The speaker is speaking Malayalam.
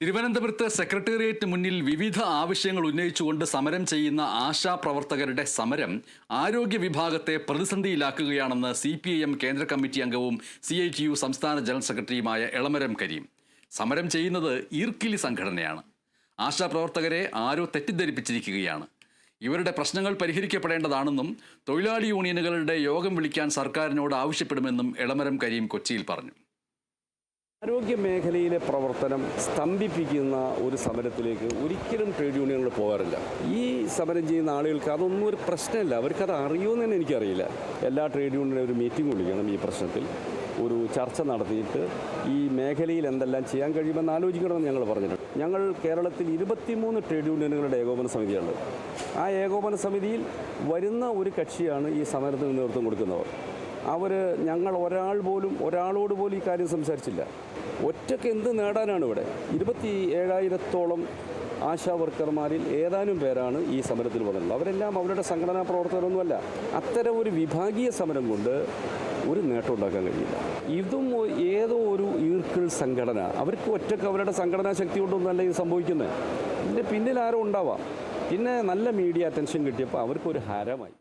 തിരുവനന്തപുരത്ത് സെക്രട്ടേറിയറ്റ് മുന്നിൽ വിവിധ ആവശ്യങ്ങൾ ഉന്നയിച്ചുകൊണ്ട് സമരം ചെയ്യുന്ന ആശാ പ്രവർത്തകരുടെ സമരം ആരോഗ്യ വിഭാഗത്തെ പ്രതിസന്ധിയിലാക്കുകയാണെന്ന് സി പി ഐ എം കേന്ദ്ര കമ്മിറ്റി അംഗവും സി ഐ ടി യു സംസ്ഥാന ജനറൽ സെക്രട്ടറിയുമായ എളമരം കരീം. സമരം ചെയ്യുന്നത് ഈർക്കിലി സംഘടനയാണ്. ആശാ പ്രവർത്തകരെ ആരോ തെറ്റിദ്ധരിപ്പിച്ചിരിക്കുകയാണ്. ഇവരുടെ പ്രശ്നങ്ങൾ പരിഹരിക്കപ്പെടേണ്ടതാണെന്നും തൊഴിലാളി യൂണിയനുകളുടെ യോഗം വിളിക്കാൻ സർക്കാരിനോട് ആവശ്യപ്പെടുമെന്നും എളമരം കരീം കൊച്ചിയിൽ പറഞ്ഞു. ആരോഗ്യ മേഖലയിലെ പ്രവർത്തനം സ്തംഭിപ്പിക്കുന്ന ഒരു സമരത്തിലേക്ക് ഒരിക്കലും ട്രേഡ് യൂണിയനുകൾ പോകാറില്ല. ഈ സമരം ചെയ്യുന്ന ആളുകൾക്ക് അതൊന്നും ഒരു പ്രശ്നമല്ല. അവർക്കത് അറിയുമെന്ന് തന്നെ എനിക്കറിയില്ല. എല്ലാ ട്രേഡ് യൂണിയനും ഒരു മീറ്റിംഗ് വിളിക്കണം ഈ പ്രശ്നത്തിൽ. ഒരു ചർച്ച നടത്തിയിട്ട് ഈ മേഖലയിൽ എന്തെല്ലാം ചെയ്യാൻ കഴിയുമെന്ന് ആലോചിക്കണമെന്ന് ഞങ്ങൾ പറഞ്ഞിട്ടുണ്ട്. ഞങ്ങൾ കേരളത്തിൽ ഇരുപത്തിമൂന്ന് ട്രേഡ് യൂണിയനുകളുടെ ഏകോപന സമിതിയുണ്ട് ആ ഏകോപന സമിതിയിൽ വരുന്ന ഒരു കക്ഷിയാണ് ഈ സമരത്തിന് നേതൃത്വം കൊടുക്കുന്നവർ. അവർ ഞങ്ങൾ ഒരാൾ പോലും ഒരാളോട് പോലും ഈ കാര്യം സംസാരിച്ചില്ല. ഒറ്റയ്ക്ക് എന്ത് നേടാനാണ് ഇവിടെ? ഇരുപത്തി ഏഴായിരത്തോളം ആശാ വർക്കർമാരിൽ ഏതാനും പേരാണ് ഈ സമരത്തിൽ വന്നിട്ടുള്ളത്. അവരെല്ലാം അവരുടെ സംഘടനാ പ്രവർത്തകരൊന്നുമല്ല അത്തരം ഒരു വിഭാഗീയ സമരം കൊണ്ട് ഒരു നേട്ടം ഉണ്ടാക്കാൻ കഴിയില്ല. ഇതും ഏതോ ഒരു ഈർക്കിൾ സംഘടന. അവർക്ക് ഒറ്റയ്ക്ക് അവരുടെ സംഘടനാ ശക്തി കൊണ്ടൊന്നല്ല ഇത് സംഭവിക്കുന്നത്. ഇതിന്റെ പിന്നിൽ ആരോ ഉണ്ടാവാം. പിന്നെ നല്ല മീഡിയ അറ്റൻഷൻ കിട്ടിയപ്പോൾ അവർക്കൊരു ഹരമായി.